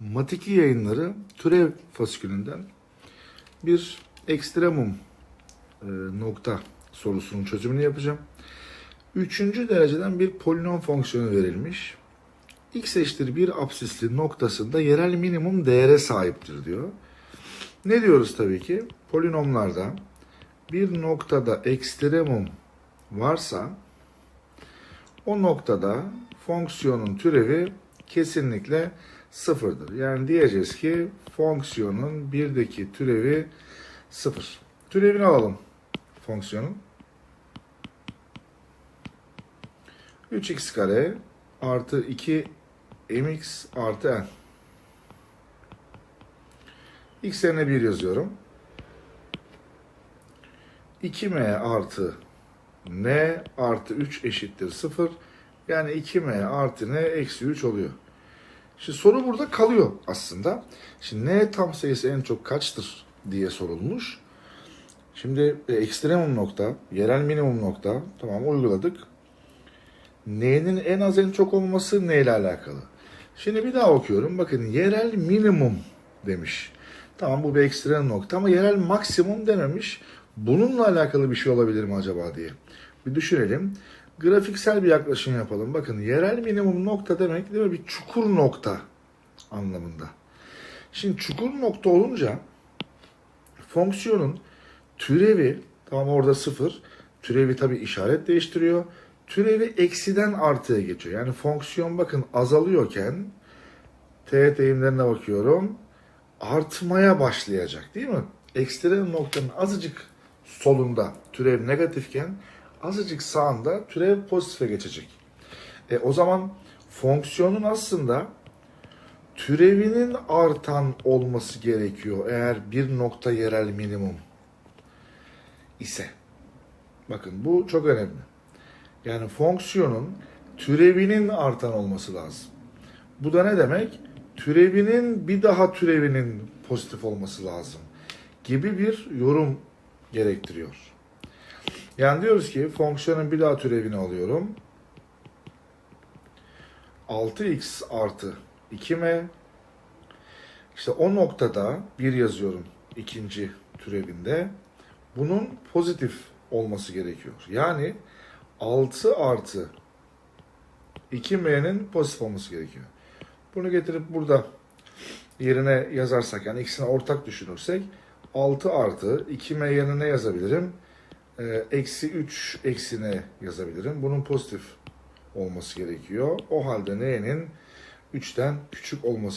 Matiki yayınları türev fasikülünden bir ekstremum e, nokta sorusunun çözümünü yapacağım. Üçüncü dereceden bir polinom fonksiyonu verilmiş. X eşittir bir absisli noktasında yerel minimum değere sahiptir diyor. Ne diyoruz tabii ki? Polinomlarda bir noktada ekstremum varsa o noktada fonksiyonun türevi kesinlikle sıfırdır. Yani diyeceğiz ki fonksiyonun birdeki türevi sıfır. Türevini alalım fonksiyonun. 3x kare artı 2 mx artı n. x yerine 1 yazıyorum. 2m artı n artı 3 eşittir 0. Yani 2m artı n eksi 3 oluyor. Şimdi soru burada kalıyor aslında. Şimdi n tam sayısı en çok kaçtır diye sorulmuş. Şimdi e, ekstremum nokta, yerel minimum nokta tamam uyguladık. N'nin en az en çok olması ne ile alakalı? Şimdi bir daha okuyorum. Bakın yerel minimum demiş. Tamam bu bir ekstrem nokta ama yerel maksimum dememiş. Bununla alakalı bir şey olabilir mi acaba diye. Bir düşünelim. Grafiksel bir yaklaşım yapalım. Bakın yerel minimum nokta demek değil mi? Bir çukur nokta anlamında. Şimdi çukur nokta olunca fonksiyonun türevi tamam orada sıfır. Türevi tabi işaret değiştiriyor. Türevi eksiden artıya geçiyor. Yani fonksiyon bakın azalıyorken teğet eğimlerine bakıyorum. Artmaya başlayacak değil mi? Ekstrem noktanın azıcık solunda türev negatifken azıcık sağında türev pozitife geçecek. E, o zaman fonksiyonun aslında türevinin artan olması gerekiyor eğer bir nokta yerel minimum ise. Bakın bu çok önemli. Yani fonksiyonun türevinin artan olması lazım. Bu da ne demek? Türevinin bir daha türevinin pozitif olması lazım gibi bir yorum gerektiriyor. Yani diyoruz ki fonksiyonun bir daha türevini alıyorum. 6x artı 2m işte o noktada bir yazıyorum ikinci türevinde. Bunun pozitif olması gerekiyor. Yani 6 artı 2m'nin pozitif olması gerekiyor. Bunu getirip burada yerine yazarsak yani ikisini ortak düşünürsek 6 artı 2m yerine ne yazabilirim? Ee, Eksi 3 eksine yazabilirim. Bunun pozitif olması gerekiyor. O halde n'nin 3'ten küçük olması